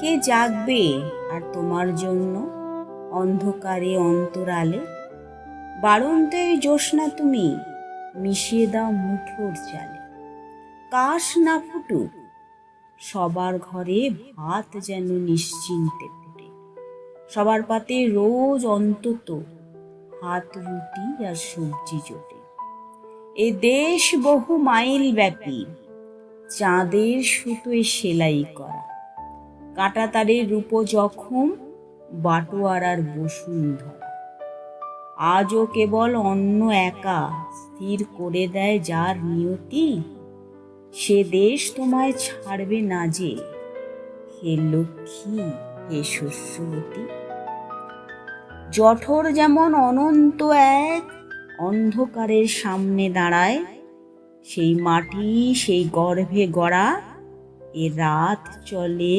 কে জাগবে? আর তোমার জন্য? অন্ধকারে, অন্তরালে? বারন্তই জ্যোৎস্না তুমি, মিশিয়ে দাও মুঠোর চালে কাশ না ফুটুক, সবার ঘরে ভাত যেন নিশ্চিন্তে ফুটে। সবার পাতে রোজ অন্তত হাত, রুটি আর সবজি জোটে। এ দেশ বহু মাইল ব্যাপী চাঁদের সুতোয় সেলাই করা। কাটা তারের রূপ জখম বাটোয়ারার বসুন্ধরা। আজও কেবল অন্য একা স্থির করে দেয় যার নিয়তি, সে দেশ তোমায় ছাড়বে না যে হে লক্ষ্মী, হে শস্যবতী জঠর যেমন অনন্ত এক, অন্ধকারের সামনে দাঁড়ায়, সেই মাটি সেই গর্ভে গড়া এ রাত চলে